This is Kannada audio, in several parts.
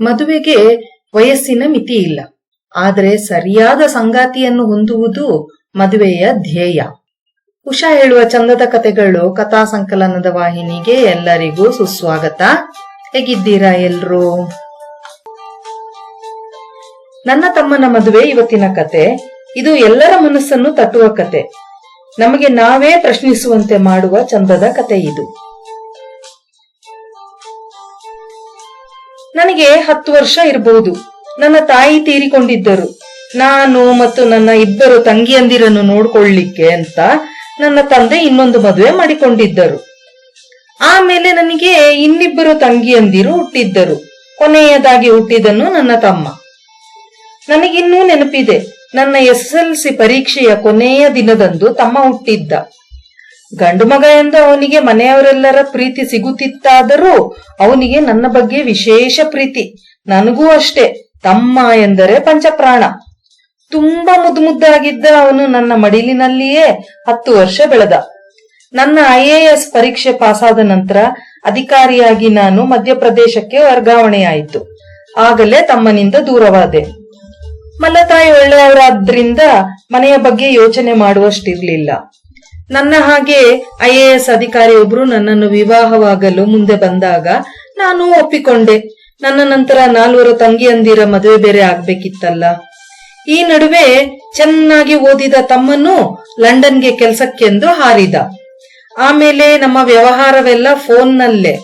ಮದುವೆಗೆ ವಯಸ್ಸಿನ ಮಿತಿ ಇಲ್ಲ. ಆದರೆ ಸರಿಯಾದ ಸಂಗಾತಿಯನ್ನು ಹೊಂದುವುದು ಮದುವೆಯ ಧ್ಯೇಯ. ಉಷಾ ಹೇಳುವ ಚಂದದ ಕತೆಗಳು ಕಥಾ ಸಂಕಲನದ ವಾಹಿನಿಗೆ ಎಲ್ಲರಿಗೂ ಸುಸ್ವಾಗತ. ಹೇಗಿದ್ದೀರಾ ಎಲ್ರೂ? ನನ್ನ ತಮ್ಮನ ಮದುವೆ ಇವತ್ತಿನ ಕತೆ. ಇದು ಎಲ್ಲರ ಮನಸ್ಸನ್ನು ತಟ್ಟುವ ಕತೆ. ನಮಗೆ ನಾವೇ ಪ್ರಶ್ನಿಸುವಂತೆ ಮಾಡುವ ಚಂದದ ಕತೆ ಇದು. ನನಗೆ ಹತ್ತು ವರ್ಷ ಇರಬಹುದು ನನ್ನ ತಾಯಿ ತೀರಿಕೊಂಡಿದ್ದರು. ನಾನು ಮತ್ತು ನನ್ನ ಇಬ್ಬರು ತಂಗಿಯಂದಿರನ್ನು ನೋಡ್ಕೊಳ್ಳಿಕ್ಕೆ ಅಂತ ನನ್ನ ತಂದೆ ಇನ್ನೊಂದು ಮದುವೆ ಮಾಡಿಕೊಂಡಿದ್ದರು. ಆಮೇಲೆ ನನಗೆ ಇನ್ನಿಬ್ಬರು ತಂಗಿಯಂದಿರು ಹುಟ್ಟಿದ್ದರು. ಕೊನೆಯದಾಗಿ ಹುಟ್ಟಿದನು ನನ್ನ ತಮ್ಮ. ನನಗಿನ್ನೂ ನೆನಪಿದೆ. ನನ್ನ ಎಸ್ ಎಲ್ ಸಿ ಪರೀಕ್ಷೆಯ ಕೊನೆಯ ದಿನದಂದು ತಮ್ಮ ಹುಟ್ಟಿದ್ದ. ಗಂಡು ಮಗ ಎಂದು ಅವನಿಗೆ ಮನೆಯವರೆಲ್ಲರ ಪ್ರೀತಿ ಸಿಗುತ್ತಿತ್ತಾದರೂ ಅವನಿಗೆ ನನ್ನ ಬಗ್ಗೆ ವಿಶೇಷ ಪ್ರೀತಿ. ನನಗೂ ಅಷ್ಟೇ, ತಮ್ಮ ಎಂದರೆ ಪಂಚಪ್ರಾಣ. ತುಂಬಾ ಮುದ್ದು ಮುದ್ದಾಗಿದ್ದ ಅವನು ನನ್ನ ಮಡಿಲಿನಲ್ಲಿಯೇ ಹತ್ತು ವರ್ಷ ಬೆಳೆದ. ನನ್ನ ಐಎಎಸ್ ಪರೀಕ್ಷೆ ಪಾಸಾದ ನಂತರ ಅಧಿಕಾರಿಯಾಗಿ ನಾನು ಮಧ್ಯಪ್ರದೇಶಕ್ಕೆ ವರ್ಗಾವಣೆಯಾಯಿತು. ಆಗಲೇ ತಮ್ಮನಿಂದ ದೂರವಾದೆ. ಮಲ್ಲತಾಯಿ ಒಳ್ಳೆಯವರಾದ್ರಿಂದ ಮನೆಯ ಬಗ್ಗೆ ಯೋಚನೆ ಮಾಡುವಷ್ಟಿರ್ಲಿಲ್ಲ. ನನ್ನ ಹಾಗೆ ಐ ಎ ಎಸ್ ಅಧಿಕಾರಿಯೊಬ್ರು ನನ್ನನ್ನು ವಿವಾಹವಾಗಲು ಮುಂದೆ ಬಂದಾಗ ನಾನು ಒಪ್ಪಿಕೊಂಡೆ. ನನ್ನ ನಂತರ ನಾಲ್ವರು ತಂಗಿಯಂದಿರ ಮದುವೆ ಬೇರೆ ಆಗ್ಬೇಕಿತ್ತಲ್ಲ. ಈ ನಡುವೆ ಚೆನ್ನಾಗಿ ಓದಿದ ತಮ್ಮನ್ನು ಲಂಡನ್ಗೆ ಕೆಲಸಕ್ಕೆಂದು ಹಾರಿದ. ಆಮೇಲೆ ನಮ್ಮ ವ್ಯವಹಾರವೆಲ್ಲ ಫೋನ್ನಲ್ಲೇ.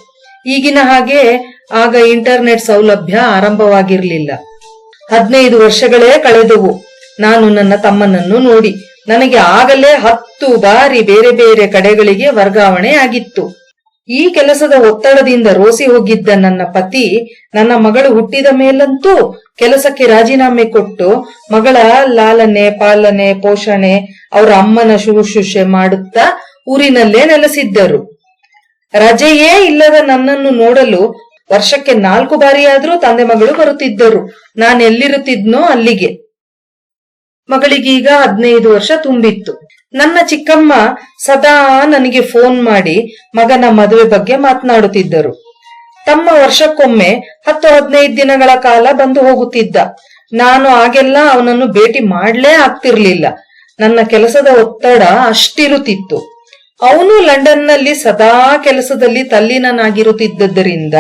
ಈಗಿನ ಹಾಗೆ ಆಗ ಇಂಟರ್ನೆಟ್ ಸೌಲಭ್ಯ ಆರಂಭವಾಗಿರ್ಲಿಲ್ಲ. ಹದಿನೈದು ವರ್ಷಗಳೇ ಕಳೆದವು. ನಾನು ನನ್ನ ತಮ್ಮನನ್ನು ನೋಡಿ ನನಗೆ ಆಗಲೇ ಹತ್ತು ಬಾರಿ ಬೇರೆ ಬೇರೆ ಕಡೆಗಳಿಗೆ ವರ್ಗಾವಣೆ ಆಗಿತ್ತು. ಈ ಕೆಲಸದ ಒತ್ತಡದಿಂದ ರೋಸಿ ಹೋಗಿದ್ದ ನನ್ನ ಪತಿ ನನ್ನ ಮಗಳು ಹುಟ್ಟಿದ ಮೇಲಂತೂ ಕೆಲಸಕ್ಕೆ ರಾಜೀನಾಮೆ ಕೊಟ್ಟು ಮಗಳ ಲಾಲನೆ, ಪಾಲನೆ, ಪೋಷಣೆ, ಅವರ ಅಮ್ಮನ ಶುಶ್ರೂಷೆ ಮಾಡುತ್ತಾ ಊರಿನಲ್ಲೇ ನೆಲೆಸಿದ್ದರು. ರಜೆಯೇ ಇಲ್ಲದ ನನ್ನನ್ನು ನೋಡಲು ವರ್ಷಕ್ಕೆ ನಾಲ್ಕು ಬಾರಿಯಾದರೂ ತಂದೆ ಮಗಳು ಬರುತ್ತಿದ್ದರು. ನಾನೆಲ್ಲಿರುತ್ತಿದ್ನೋ ಅಲ್ಲಿಗೆ. ಮಗಳಿಗೀಗ ಹದಿನೈದು ವರ್ಷ ತುಂಬಿತ್ತು. ನನ್ನ ಚಿಕ್ಕಮ್ಮ ಸದಾ ನನಗೆ ಫೋನ್ ಮಾಡಿ ಮಗನ ಮದುವೆ ಬಗ್ಗೆ ಮಾತನಾಡುತ್ತಿದ್ದರು. ತಮ್ಮ ವರ್ಷಕ್ಕೊಮ್ಮೆ ಹತ್ತು ಹದಿನೈದು ದಿನಗಳ ಕಾಲ ಬಂದು ಹೋಗುತ್ತಿದ್ದ. ನಾನು ಆಗೆಲ್ಲ ಅವನನ್ನು ಭೇಟಿ ಮಾಡ್ಲೇ ಆಗ್ತಿರ್ಲಿಲ್ಲ. ನನ್ನ ಕೆಲಸದ ಒತ್ತಡ ಅಷ್ಟಿರುತ್ತಿತ್ತು. ಅವನು ಲಂಡನ್ನಲ್ಲಿ ಸದಾ ಕೆಲಸದಲ್ಲಿ ತಲ್ಲೀನನಾಗಿರುತ್ತಿದ್ದರಿಂದ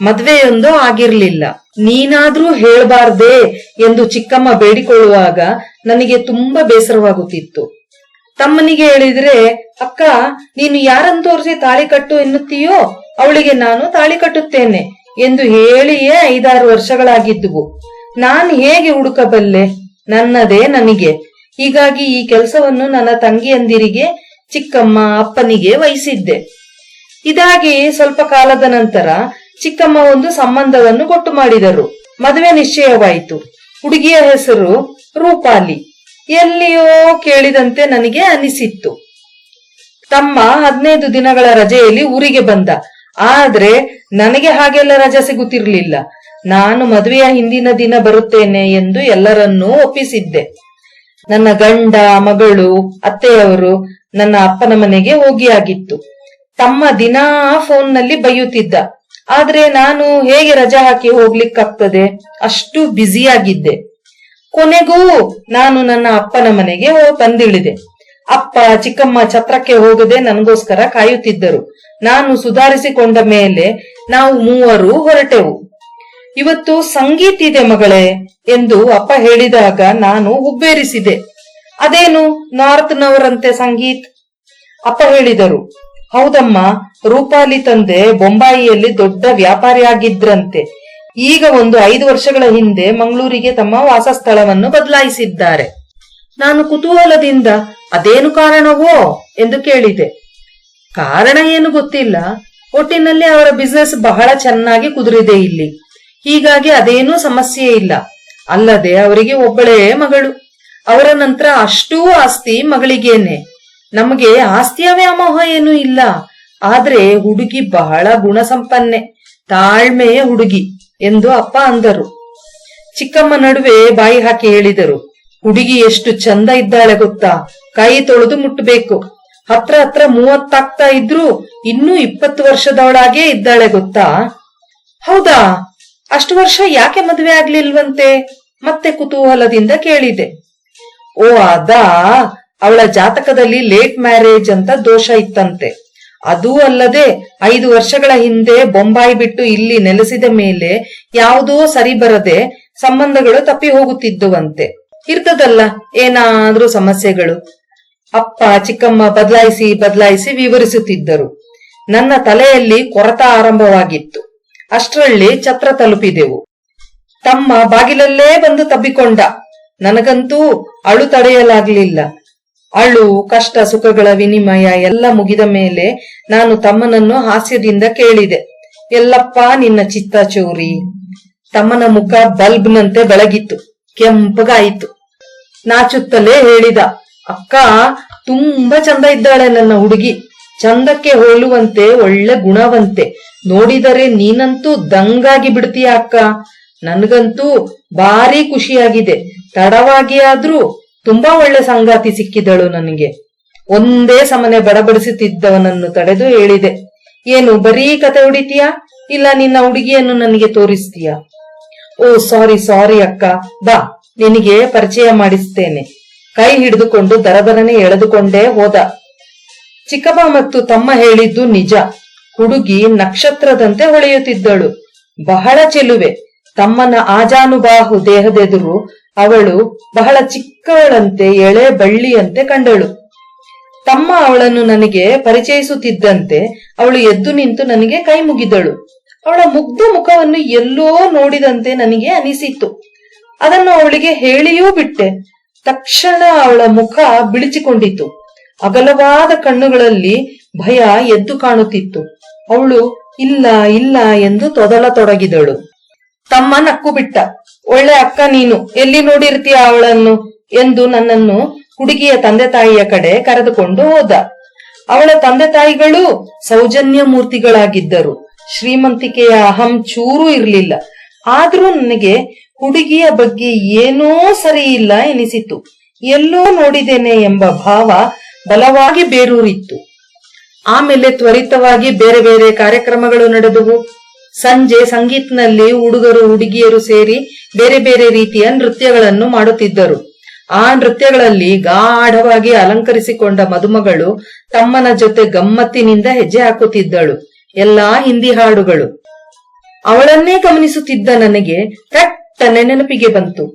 ಮದ್ವೆಯೊಂದು ಆಗಿರ್ಲಿಲ್ಲ. ನೀನಾದ್ರೂ ಹೇಳ್ಬಾರ್ದೆ ಎಂದು ಚಿಕ್ಕಮ್ಮ ಬೇಡಿಕೊಳ್ಳುವಾಗ ನನಗೆ ತುಂಬಾ ಬೇಸರವಾಗುತ್ತಿತ್ತು. ತಮ್ಮನಿಗೆ ಹೇಳಿದ್ರೆ, ಅಕ್ಕ, ನೀನು ಯಾರನ್ನು ತೋರಿಸಿ ತಾಳಿ ಕಟ್ಟು ಎನ್ನುತ್ತೀಯೋ, ಅವಳಿಗೆ ನಾನು ತಾಳಿ ಕಟ್ಟುತ್ತೇನೆ ಎಂದು ಹೇಳಿಯೇ ಐದಾರು ವರ್ಷಗಳಾಗಿದ್ದುವು. ನಾನು ಹೇಗೆ ಹುಡುಕಬಲ್ಲೆ? ನನ್ನದೇ ನನಗೆ. ಹೀಗಾಗಿ ಈ ಕೆಲಸವನ್ನು ನನ್ನ ತಂಗಿಯಂದಿರಿಗೆ, ಚಿಕ್ಕಮ್ಮ ಅಪ್ಪನಿಗೆ ವಹಿಸಿದ್ದೆ. ಇದಾಗಿ ಸ್ವಲ್ಪ ಕಾಲದ ನಂತರ ಚಿಕ್ಕಮ್ಮ ಒಂದು ಸಂಬಂಧವನ್ನು ಗೊತ್ತು ಮಾಡಿದರು. ಮದುವೆ ನಿಶ್ಚಯವಾಯಿತು. ಹುಡುಗಿಯ ಹೆಸರು ರೂಪಾಲಿ. ಎಲ್ಲಿಯೋ ಕೇಳಿದಂತೆ ನನಗೆ ಅನಿಸಿತ್ತು. ತಮ್ಮ ಹದಿನೈದು ದಿನಗಳ ರಜೆಯಲ್ಲಿ ಊರಿಗೆ ಬಂದ. ಆದ್ರೆ ನನಗೆ ಹಾಗೆಲ್ಲ ರಜೆ ಸಿಗುತ್ತಿರಲಿಲ್ಲ. ನಾನು ಮದುವೆಯ ಹಿಂದಿನ ದಿನ ಬರುತ್ತೇನೆ ಎಂದು ಎಲ್ಲರನ್ನೂ ಒಪ್ಪಿಸಿದ್ದೆ. ನನ್ನ ಗಂಡ, ಮಗಳು, ಅತ್ತೆಯವರು ನನ್ನ ಅಪ್ಪನ ಮನೆಗೆ ಹೋಗಿಯಾಗಿತ್ತು. ತಮ್ಮ ದಿನಾ ಫೋನ್ನಲ್ಲಿ ಬೈಯುತ್ತಿದ್ದ. ಆದ್ರೆ ನಾನು ಹೇಗೆ ರಜಾ ಹಾಕಿ ಹೋಗ್ಲಿಕ್ಕಾಗ್ತದೆ? ಅಷ್ಟು ಬ್ಯುಸಿಯಾಗಿದ್ದೆ ಕೊನೆಗೂ ನಾನು ನನ್ನ ಅಪ್ಪನ ಮನೆಗೆ ತಂದಿಳಿದೆ. ಅಪ್ಪ ಚಿಕ್ಕಮ್ಮ ಛತ್ರಕ್ಕೆ ಹೋಗದೆ ನನಗೋಸ್ಕರ ಕಾಯುತ್ತಿದ್ದರು. ನಾನು ಸುಧಾರಿಸಿಕೊಂಡ ಮೇಲೆ ನಾವು ಮೂವರು ಹೊರಟೆವು. ಇವತ್ತು ಸಂಗೀತ ಇದೆ ಮಗಳೇ ಎಂದು ಅಪ್ಪ ಹೇಳಿದಾಗ ನಾನು ಹುಬ್ಬೇರಿಸಿದೆ. ಅದೇನು ನಾರ್ತ್ನವರಂತೆ ಸಂಗೀತ್? ಅಪ್ಪ ಹೇಳಿದರು. ಹೌದಮ್ಮ, ರೂಪಾಲಿ ತಂದೆ ಬೊಂಬಾಯಿಯಲ್ಲಿ ದೊಡ್ಡ ವ್ಯಾಪಾರಿಯಾಗಿದ್ರಂತೆ. ಈಗ ಒಂದು ಐದು ವರ್ಷಗಳ ಹಿಂದೆ ಮಂಗಳೂರಿಗೆ ತಮ್ಮ ವಾಸಸ್ಥಳವನ್ನು ಬದಲಾಯಿಸಿದ್ದಾರೆ. ನಾನು ಕುತೂಹಲದಿಂದ, ಅದೇನು ಕಾರಣವೋ? ಎಂದು ಕೇಳಿದೆ. ಕಾರಣ ಏನು ಗೊತ್ತಿಲ್ಲ. ಒಟ್ಟಿನಲ್ಲಿ ಅವರ ಬಿಸ್ನೆಸ್ ಬಹಳ ಚೆನ್ನಾಗಿ ಕುದುರಿದೆ ಇಲ್ಲಿ. ಹೀಗಾಗಿ ಅದೇನೂ ಸಮಸ್ಯೆ ಇಲ್ಲ. ಅಲ್ಲದೆ ಅವರಿಗೆ ಒಬ್ಬಳೇ ಮಗಳು. ಅವರ ನಂತರ ಅಷ್ಟೂ ಆಸ್ತಿ ಮಗಳಿಗೇನೆ. ನಮಗೆ ಆಸ್ತಿಯ ವ್ಯಾಮೋಹ ಏನೂ ಇಲ್ಲ. ಆದ್ರೆ ಹುಡುಗಿ ಬಹಳ ಗುಣಸಂಪನ್ನೆ, ತಾಳ್ಮೆಯ ಹುಡುಗಿ ಎಂದು ಅಪ್ಪ ಅಂದರು. ಚಿಕ್ಕಮ್ಮ ನಡುವೆ ಬಾಯಿ ಹಾಕಿ ಹೇಳಿದರು, ಹುಡುಗಿ ಎಷ್ಟು ಚಂದ ಇದ್ದಾಳೆ ಗೊತ್ತಾ? ಕೈ ತೊಳೆದು ಮುಟ್ಟಬೇಕು. ಹತ್ರ ಹತ್ರ ಮೂವತ್ತಾಗ್ತಾ ಇದ್ರು ಇನ್ನೂ ಇಪ್ಪತ್ತು ವರ್ಷದವಳಾಗೇ ಇದ್ದಾಳೆ ಗೊತ್ತಾ? ಹೌದಾ? ಅಷ್ಟು ವರ್ಷ ಯಾಕೆ ಮದುವೆ ಆಗ್ಲಿಲ್ವಂತೆ? ಮತ್ತೆ ಕುತೂಹಲದಿಂದ ಕೇಳಿದೆ. ಓ, ಅದಾ? ಅವಳ ಜಾತಕದಲ್ಲಿ ಲೇಟ್ ಮ್ಯಾರೇಜ್ ಅಂತ ದೋಷ ಇತ್ತಂತೆ. ಅದೂ ಅಲ್ಲದೆ ಐದು ವರ್ಷಗಳ ಹಿಂದೆ ಬೊಂಬಾಯಿ ಬಿಟ್ಟು ಇಲ್ಲಿ ನೆಲೆಸಿದ ಮೇಲೆ ಯಾವುದೋ ಸರಿ ಬರದೆ ಸಂಬಂಧಗಳು ತಪ್ಪಿ ಹೋಗುತ್ತಿದ್ದುವಂತೆ. ಇರ್ತದಲ್ಲ, ಏನಾದ್ರೂ ಸಮಸ್ಯೆಗಳು? ಅಪ್ಪ, ಚಿಕ್ಕಮ್ಮ ಬದಲಾಯಿಸಿ ಬದಲಾಯಿಸಿ ವಿವರಿಸುತ್ತಿದ್ದರು. ನನ್ನ ತಲೆಯಲ್ಲಿ ಕೊರತ ಆರಂಭವಾಗಿತ್ತು. ಅಷ್ಟರಲ್ಲಿ ಛತ್ರ ತಲುಪಿದೆವು. ತಮ್ಮ ಬಾಗಿಲಲ್ಲೇ ಬಂದು ತಬ್ಬಿಕೊಂಡ. ನನಗಂತೂ ಅಳು ತಡೆಯಲಾಗ್ಲಿಲ್ಲ. ಅಳು, ಕಷ್ಟ, ಸುಖಗಳ ವಿನಿಮಯ ಎಲ್ಲ ಮುಗಿದ ಮೇಲೆ ನಾನು ತಮ್ಮನನ್ನು ಹಾಸ್ಯದಿಂದ ಕೇಳಿದೆ. ಎಲ್ಲಪ್ಪ, ನಿನ್ನ ಚಿತ್ತ ಚೋರಿ. ತಮ್ಮನ ಮುಖ ಬಲ್ಬ್ನಂತೆ ಬೆಳಗಿತ್ತು, ಕೆಂಪಗಾಯಿತು. ನಾಚುತ್ತಲೇ ಹೇಳಿದ, ಅಕ್ಕ, ತುಂಬಾ ಚಂದ ಇದ್ದಾಳೆ ನನ್ನ ಹುಡುಗಿ. ಚಂದಕ್ಕೆ ಹೋಲುವಂತೆ, ಒಳ್ಳೆ ಗುಣವಂತೆ. ನೋಡಿದರೆ ನೀನಂತೂ ದಂಗಾಗಿ ಬಿಡ್ತೀಯ ಅಕ್ಕ? ನನ್ಗಂತೂ ಭಾರಿ ಖುಷಿಯಾಗಿದೆ. ತಡವಾಗಿ ಆದ್ರೂ ತುಂಬಾ ಒಳ್ಳೆ ಸಂಗಾತಿ ಸಿಕ್ಕಿದಳು ನನಗೆ. ಒಂದೇ ಸಮನೆ ಬಡಬಡಿಸುತ್ತಿದ್ದವನನ್ನು ತಡೆದು ಹೇಳಿದೆ, ಏನು, ಬರೀ ಕತೆ ಹೊಡಿತೀಯಾ? ಇಲ್ಲ, ನಿನ್ನ ಹುಡುಗಿಯನ್ನು ನನಗೆ ತೋರಿಸ್ತೀಯಾ? ಓ, ಸಾರಿ ಸಾರಿ ಅಕ್ಕ. ಬಾ, ನಿನಗೆ ಪರಿಚಯ ಮಾಡಿಸ್ತೇನೆ. ಕೈ ಹಿಡಿದುಕೊಂಡು ದರಬರನೆ ಎಳೆದುಕೊಂಡೇ ಹೋದ. ಚಿಕ್ಕಪ್ಪ ಮತ್ತು ತಮ್ಮ ಹೇಳಿದ್ದು ನಿಜ. ಹುಡುಗಿ ನಕ್ಷತ್ರದಂತೆ ಹೊಳೆಯುತ್ತಿದ್ದಳು. ಬಹಳ ಚೆಲುವೆ. ತಮ್ಮನ ಆಜಾನುಬಾಹು ದೇಹದೆದುರು ಅವಳು ಬಹಳ ಚಿಕ್ಕವಳಂತೆ, ಎಳೆ ಬಳ್ಳಿಯಂತೆ ಕಂಡಳು. ತಮ್ಮ ಅವಳನ್ನು ನನಗೆ ಪರಿಚಯಿಸುತ್ತಿದ್ದಂತೆ ಅವಳು ಎದ್ದು ನಿಂತು ನನಗೆ ಕೈ ಮುಗಿದಳು. ಅವಳ ಮುಗ್ಧ ಮುಖವನ್ನು ಎಲ್ಲೋ ನೋಡಿದಂತೆ ನನಗೆ ಅನಿಸಿತು ಅದನ್ನು ಅವಳಿಗೆ ಹೇಳಿಯೂ ಬಿಟ್ಟೆ. ತಕ್ಷಣ ಅವಳ ಮುಖ ಬಿಳಿಚಿಕೊಂಡಿತು. ಅಗಲವಾದ ಕಣ್ಣುಗಳಲ್ಲಿ ಭಯ ಎದ್ದು ಕಾಣುತ್ತಿತ್ತು. ಅವಳು, ಇಲ್ಲ ಇಲ್ಲ ಎಂದು ತೊದಲತೊಡಗಿದಳು ತಮ್ಮ ನಕ್ಕು ಬಿಟ್ಟ ಒಳ್ಳೆ ಅಕ್ಕ ನೀನು. ಎಲ್ಲಿ ನೋಡಿರ್ತೀಯ ಅವಳನ್ನು? ಎಂದು ನನ್ನನ್ನು ಹುಡುಗಿಯ ತಂದೆ ತಾಯಿಯ ಕಡೆ ಕರೆದುಕೊಂಡು ಹೋದ. ಅವಳ ತಂದೆ ತಾಯಿಗಳು ಸೌಜನ್ಯ ಮೂರ್ತಿಗಳಾಗಿದ್ದರು. ಶ್ರೀಮಂತಿಕೆಯ ಅಹಂ ಚೂರು ಇರಲಿಲ್ಲ. ಆದ್ರೂ ನನಗೆ ಹುಡುಗಿಯ ಬಗ್ಗೆ ಏನೋ ಸರಿ ಇಲ್ಲ ಎನಿಸಿತು. ಎಲ್ಲೋ ನೋಡಿದ್ದೇನೆ ಎಂಬ ಭಾವ ಬಲವಾಗಿ ಬೇರೂರಿತ್ತು. ಆಮೇಲೆ ತ್ವರಿತವಾಗಿ ಬೇರೆ ಬೇರೆ ಕಾರ್ಯಕ್ರಮಗಳು ನಡೆದವು. ಸಂಜೆ ಸಂಗೀತ್ನಲ್ಲಿ ಹುಡುಗರು ಹುಡುಗಿಯರು ಸೇರಿ ಬೇರೆ ಬೇರೆ ರೀತಿಯ ನೃತ್ಯಗಳನ್ನು ಮಾಡುತ್ತಿದ್ದರು. ಆ ನೃತ್ಯಗಳಲ್ಲಿ ಗಾಢವಾಗಿ ಅಲಂಕರಿಸಿಕೊಂಡ ಮದುಮಗಳು ತಮ್ಮನ ಜೊತೆ ಗಮ್ಮತ್ತಿನಿಂದ ಹೆಜ್ಜೆ ಹಾಕುತ್ತಿದ್ದಳು. ಎಲ್ಲಾ ಹಿಂದಿ ಹಾಡುಗಳು. ಅವಳನ್ನೇ ಗಮನಿಸುತ್ತಿದ್ದ ನನಗೆ ತಟ್ಟ ನೆನಪಿಗೆ ಬಂತು.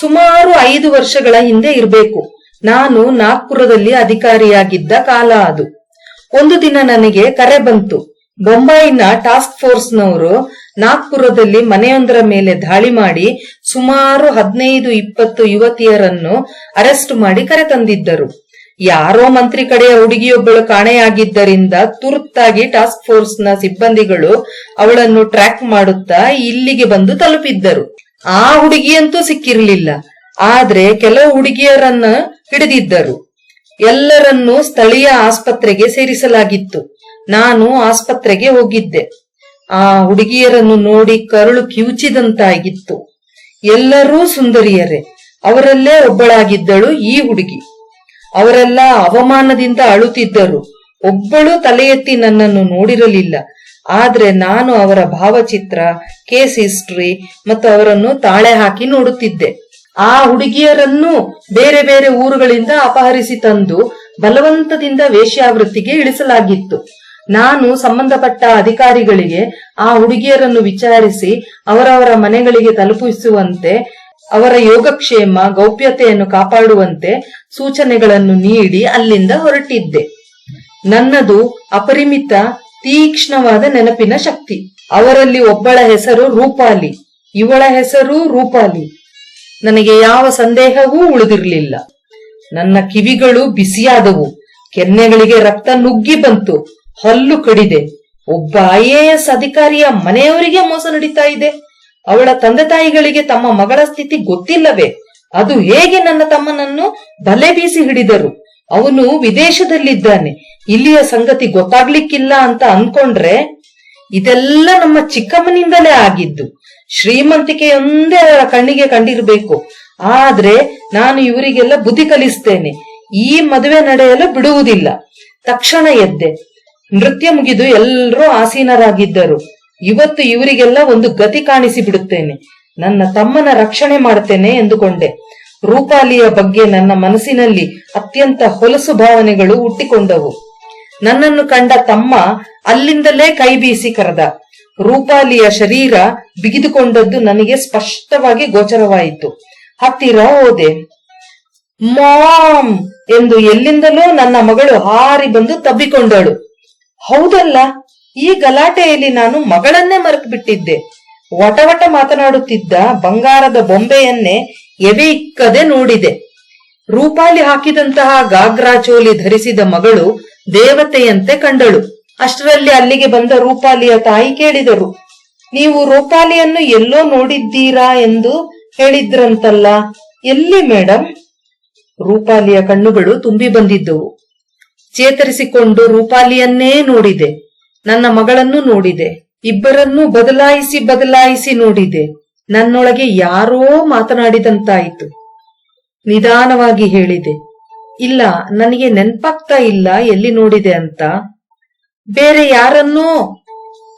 ಸುಮಾರು ಐದು ವರ್ಷಗಳ ಹಿಂದೆ ಇರಬೇಕು. ನಾನು ನಾಗ್ಪುರದಲ್ಲಿ ಅಧಿಕಾರಿಯಾಗಿದ್ದ ಕಾಲ ಅದು. ಒಂದು ದಿನ ನನಗೆ ಕರೆ ಬಂತು. ಬೊಂಬಾಯಿನ ಟಾಸ್ಕ್ ಫೋರ್ಸ್ನವರು ನಾಗ್ಪುರದಲ್ಲಿ ಮನೆಯೊಂದರ ಮೇಲೆ ದಾಳಿ ಮಾಡಿ ಸುಮಾರು ಹದಿನೈದು ಇಪ್ಪತ್ತು ಯುವತಿಯರನ್ನು ಅರೆಸ್ಟ್ ಮಾಡಿ ಕರೆತಂದಿದ್ದರು. ಯಾರೋ ಮಂತ್ರಿ ಕಡೆಯ ಹುಡುಗಿಯೊಬ್ಬಳು ಕಾಣೆಯಾಗಿದ್ದರಿಂದ ತುರ್ತಾಗಿ ಟಾಸ್ಕ್ ಫೋರ್ಸ್ನ ಸಿಬ್ಬಂದಿಗಳು ಅವಳನ್ನು ಟ್ರ್ಯಾಕ್ ಮಾಡುತ್ತಾ ಇಲ್ಲಿಗೆ ಬಂದು ತಲುಪಿದ್ದರು. ಆ ಹುಡುಗಿಯಂತೂ ಸಿಕ್ಕಿರಲಿಲ್ಲ. ಆದ್ರೆ ಕೆಲವು ಹುಡುಗಿಯರನ್ನ ಹಿಡಿದಿದ್ದರು. ಎಲ್ಲರನ್ನೂ ಸ್ಥಳೀಯ ಆಸ್ಪತ್ರೆಗೆ ಸೇರಿಸಲಾಗಿತ್ತು. ನಾನು ಆಸ್ಪತ್ರೆಗೆ ಹೋಗಿದ್ದೆ. ಆ ಹುಡುಗಿಯರನ್ನು ನೋಡಿ ಕರುಳು ಕಿವುಚಿದಂತಾಗಿತ್ತು. ಎಲ್ಲರೂ ಸುಂದರಿಯರೇ, ಅವರಲ್ಲೇ ಒಬ್ಬಳಾಗಿದ್ದಳು ಈ ಹುಡುಗಿ. ಅವರೆಲ್ಲ ಅವಮಾನದಿಂದ ಅಳುತ್ತಿದ್ದರು. ಒಬ್ಬಳು ತಲೆ ಎತ್ತಿ ನನ್ನನ್ನು ನೋಡಿರಲಿಲ್ಲ. ಆದ್ರೆ ನಾನು ಅವರ ಭಾವಚಿತ್ರ, ಕೇಸ್ ಹಿಸ್ಟ್ರಿ ಮತ್ತು ಅವರನ್ನು ತಾಳೆ ಹಾಕಿ ನೋಡುತ್ತಿದ್ದೆ. ಆ ಹುಡುಗಿಯರನ್ನು ಬೇರೆ ಬೇರೆ ಊರುಗಳಿಂದ ಅಪಹರಿಸಿ ತಂದು ಬಲವಂತದಿಂದ ವೇಶ್ಯಾವೃತ್ತಿಗೆ ಇಳಿಸಲಾಗಿತ್ತು. ನಾನು ಸಂಬಂಧಪಟ್ಟ ಅಧಿಕಾರಿಗಳಿಗೆ ಆ ಹುಡುಗಿಯರನ್ನು ವಿಚಾರಿಸಿ ಅವರವರ ಮನೆಗಳಿಗೆ ತಲುಪಿಸುವಂತೆ, ಅವರ ಯೋಗಕ್ಷೇಮ, ಗೌಪ್ಯತೆಯನ್ನು ಕಾಪಾಡುವಂತೆ ಸೂಚನೆಗಳನ್ನು ನೀಡಿ ಅಲ್ಲಿಂದ ಹೊರಟಿದ್ದೆ. ನನ್ನದು ಅಪರಿಮಿತ, ತೀಕ್ಷ್ಣವಾದ ನೆನಪಿನ ಶಕ್ತಿ. ಅವರಲ್ಲಿ ಒಬ್ಬಳ ಹೆಸರು ರೂಪಾಲಿ, ಇವಳ ಹೆಸರು ರೂಪಾಲಿ. ನನಗೆ ಯಾವ ಸಂದೇಹವೂ ಉಳಿದಿರಲಿಲ್ಲ. ನನ್ನ ಕಿವಿಗಳು ಬಿಸಿಯಾದವು. ಕೆನ್ನೆಗಳಿಗೆ ರಕ್ತ ನುಗ್ಗಿ ಬಂತು. ಹಲ್ಲು ಕಡಿದೆ. ಒಬ್ಬ ಎ ಎಸ್ ಅಧಿಕಾರಿಯ ಮನೆಯವರಿಗೆ ಮೋಸ ನಡೀತಾ ಇದೆ. ಅವಳ ತಂದೆ ತಾಯಿಗಳಿಗೆ ತಮ್ಮ ಮಗಳ ಸ್ಥಿತಿ ಗೊತ್ತಿಲ್ಲವೇ? ಅದು ಹೇಗೆ ನನ್ನ ತಮ್ಮನನ್ನು ಬಲೆ ಬೀಸಿ ಹಿಡಿದರು? ಅವನು ವಿದೇಶದಲ್ಲಿದ್ದಾನೆ. ಇಲ್ಲಿಯ ಸಂಗತಿ ಗೊತ್ತಾಗ್ಲಿಕ್ಕಿಲ್ಲ ಅಂತ ಅನ್ಕೊಂಡ್ರೆ ಇದೆಲ್ಲ ನಮ್ಮ ಚಿಕ್ಕಮ್ಮನಿಂದಲೇ ಆಗಿದ್ದು. ಶ್ರೀಮಂತಿಕೆಯೊಂದೇ ಅವರ ಕಣ್ಣಿಗೆ ಕಂಡಿರಬೇಕು. ಆದ್ರೆ ನಾನು ಇವರಿಗೆಲ್ಲ ಬುದ್ಧಿ ಕಲಿಸ್ತೇನೆ. ಈ ಮದುವೆ ನಡೆಯಲು ಬಿಡುವುದಿಲ್ಲ. ತಕ್ಷಣ ಎದ್ದೆ. ನೃತ್ಯ ಮುಗಿದು ಎಲ್ಲರೂ ಆಸೀನರಾಗಿದ್ದರು. ಇವತ್ತು ಇವರಿಗೆಲ್ಲ ಒಂದು ಗತಿ ಕಾಣಿಸಿ ಬಿಡುತ್ತೇನೆ ನನ್ನ ತಮ್ಮನ ರಕ್ಷಣೆ ಮಾಡುತ್ತೇನೆ ಎಂದುಕೊಂಡೆ. ರೂಪಾಲಿಯ ಬಗ್ಗೆ ನನ್ನ ಮನಸ್ಸಿನಲ್ಲಿ ಅತ್ಯಂತ ಹೊಲಸು ಭಾವನೆಗಳು ಹುಟ್ಟಿಕೊಂಡವು. ನನ್ನನ್ನು ಕಂಡ ತಮ್ಮ ಅಲ್ಲಿಂದಲೇ ಕೈ ಬೀಸಿ ಕರೆದ. ರೂಪಾಲಿಯ ಶರೀರ ಬಿಗಿದುಕೊಂಡದ್ದು ನನಗೆ ಸ್ಪಷ್ಟವಾಗಿ ಗೋಚರವಾಯಿತು. ಹತ್ತಿರ ಹೋದೆ. ಮಾಮ್ ಎಂದು ಎಲ್ಲಿಂದಲೂ ನನ್ನ ಮಗಳು ಹಾರಿ ಬಂದು ತಬ್ಬಿಕೊಂಡಳು. ಹೌದಲ್ಲ, ಈ ಗಲಾಟೆಯಲ್ಲಿ ನಾನು ಮಗಳನ್ನೇ ಮರೆತು ಬಿಟ್ಟಿದ್ದೆ ವಟವಟ ಮಾತನಾಡುತ್ತಿದ್ದ ಬಂಗಾರದ ಬೊಂಬೆಯನ್ನೇ ಎವೆ ಇಕ್ಕದೆ ನೋಡಿದೆ. ರೂಪಾಲಿ ಹಾಕಿದಂತಹ ಗಾಗ್ರಾ ಚೋಲಿ ಧರಿಸಿದ ಮಗಳು ದೇವತೆಯಂತೆ ಕಂಡಳು. ಅಷ್ಟರಲ್ಲಿ ಅಲ್ಲಿಗೆ ಬಂದ ರೂಪಾಲಿಯ ತಾಯಿ ಕೇಳಿದರು, ನೀವು ರೂಪಾಲಿಯನ್ನು ಎಲ್ಲೋ ನೋಡಿದ್ದೀರಾ ಎಂದು ಹೇಳಿದ್ರಂತಲ್ಲ, ಎಲ್ಲಿ ಮೇಡಮ್ ರೂಪಾಲಿಯ ಕಣ್ಣುಗಳು ತುಂಬಿ ಬಂದಿದ್ದವು. ಚೇತರಿಸಿಕೊಂಡು ರೂಪಾಲಿಯನ್ನೇ ನೋಡಿದೆ. ನನ್ನ ಮಗಳನ್ನು ನೋಡಿದೆ. ಇಬ್ಬರನ್ನೂ ಬದಲಾಯಿಸಿ ಬದಲಾಯಿಸಿ ನೋಡಿದೆ. ನನ್ನೊಳಗೆ ಯಾರೋ ಮಾತನಾಡಿದಂತಾಯಿತು. ನಿಧಾನವಾಗಿ ಹೇಳಿದೆ. ಇಲ್ಲ, ನನಗೆ ನೆನ್ಪಾಗ್ತಾ ಇಲ್ಲ, ಎಲ್ಲಿ ನೋಡಿದೆ ಅಂತ. ಬೇರೆ ಯಾರನ್ನೋ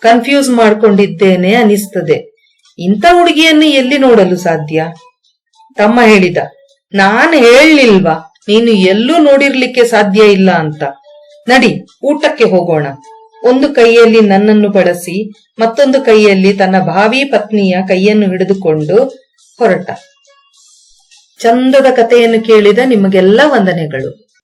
ಕನ್ಫ್ಯೂಸ್ ಮಾಡ್ಕೊಂಡಿದ್ದೇನೆ ಅನಿಸ್ತದೆ ಇಂಥ ಹುಡುಗಿಯನ್ನು ಎಲ್ಲಿ ನೋಡಲು ಸಾಧ್ಯ? ತಮ್ಮ ಹೇಳಿದ. ನಾನು ಹೇಳಲಿಲ್ವಾ? ನೀನು ಎಲ್ಲೂ ನೋಡಿರ್ಲಿಕ್ಕೆ ಸಾಧ್ಯ ಇಲ್ಲ ಅಂತ. ನಡಿ, ಊಟಕ್ಕೆ ಹೋಗೋಣ. ಒಂದು ಕೈಯಲ್ಲಿ ನನ್ನನ್ನು ಬಳಸಿ, ಮತ್ತೊಂದು ಕೈಯಲ್ಲಿ ತನ್ನ ಭಾವಿ ಪತ್ನಿಯ ಕೈಯನ್ನು ಹಿಡಿದುಕೊಂಡು ಹೊರಟ. ಚಂದದ ಕಥೆಯನ್ನು ಕೇಳಿದ ನಿಮಗೆಲ್ಲ ವಂದನೆಗಳು.